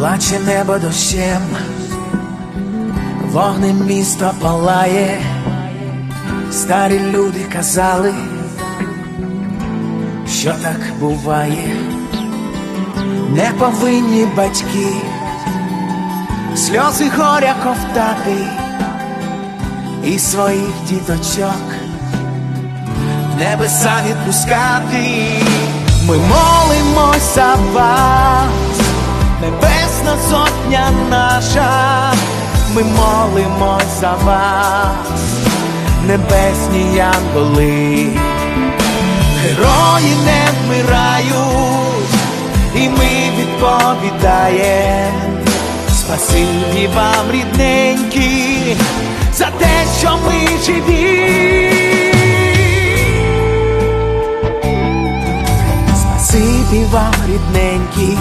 Плаче небо дощем, вогнем місто палає, старі люди казали, що так буває, не повинні батьки, сльози горя ковтати і своїх діточок небеса відпускати. Ми молимось за вас, наша, ми молимось за вас, небесні янголи, герої не вмирають, і ми відповідаємо. Спасибі вам, рідненькі, за те, що ми живі. Спасибі вам, рідненькі,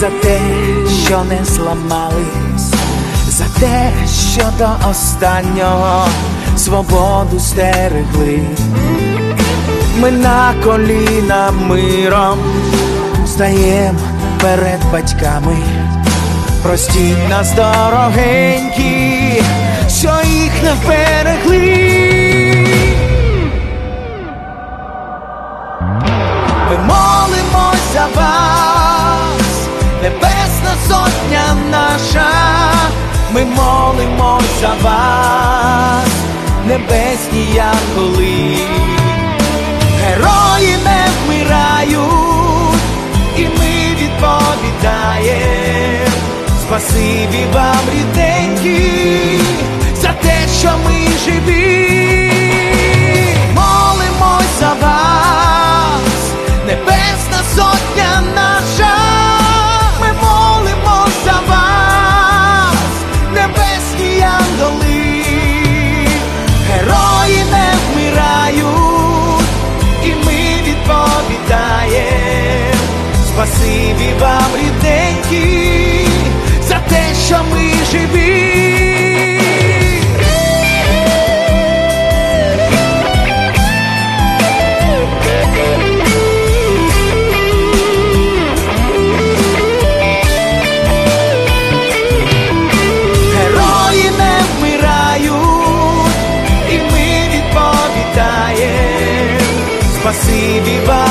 за те, що не зламались, за те, що до останнього свободу стерегли. Ми на коліна миром стаємо перед батьками. Простіть нас, дорогенькі, що їх не вберегли. Ми молимось за вас, за вас, небесні янголи, герої не вмирають, і ми відповідаємо. Спасибі вам, рідненькі, за те, що ми що ми живі. Герої не вмирають, і ми відповідаємо спасибі вам.